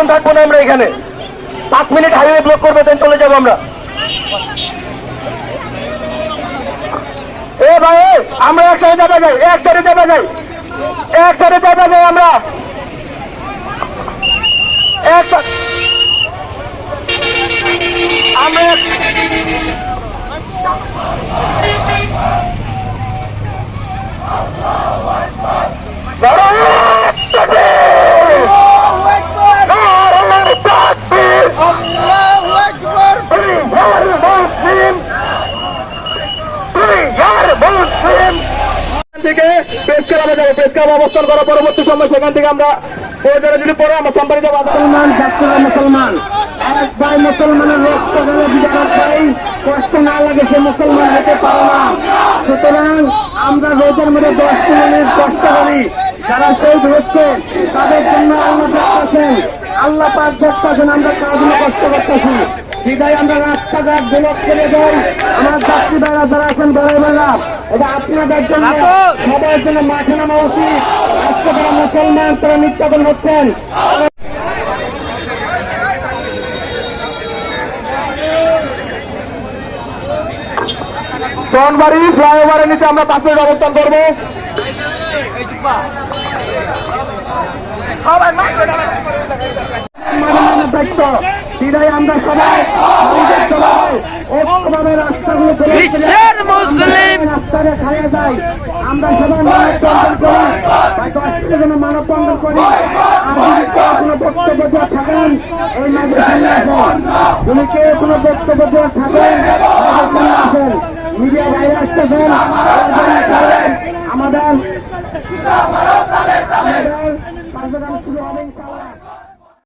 জীবন থাকব না আমরা এখানে। পাঁচ মিনিট হাইওয়ে ব্লক করবে দেন চলে যাব আমরা। এ ভাই আমরা এক সাইডে যাবে যাই এক সাইডে যাবে যাই এক সাইডে যাবে যাই আমরা। এক আমরা থেকে যাব অবস্থান করার পরবর্তী সময় সেখান থেকে আমরা প্রয়োজনে যদি পরে আমরা কোম্পানি যাব। মুসলমান মুসলমান এক ভাই মুসলমানের রক্ত গেলে বিজার ভাই কষ্ট না লাগে, সে মুসলমান হতে পারে না। সুতরাং আমরা রোজের মধ্যে দশ মিনিট কষ্ট করি। যারা শহীদ হচ্ছে, তাদের জন্য আল্লাহ দেখতেছেন। আল্লাহ পাক দেখতেছেন, আমরা কাজগুলো কষ্ট করতেছি। বিদায় আমরা রাস্তাঘাট ব্লক করে দেয় আমার যাত্রী ভাইরা যারা আছেন বেড়াই বেড়া এটা আপনাদের জন্য সবার জন্য মাঠে নামা উচিত। আজকে যারা মুসলমান তারা নির্যাতন হচ্ছেন। সোনবাড়ি ফ্লাইওভারের নিচে আমরা পাঁচ মিনিট অবস্থান করব। দায়িত্ব। বিদায় আমরা সবাই ঐক্যভাবে রাস্তাগুলো বিশ্বের মুসলিম খাইয়ে যাই আমরা সবাই মানব বন্ধন করি মানব করি কোনো বক্তব্য দেওয়া থাকেন এই মাঝে কোনো বক্তব্য দেওয়া থাকেন আসেন মিডিয়া বাইরে আসতেছেন আমাদের আমাদের কার্যক্রম শুরু হবে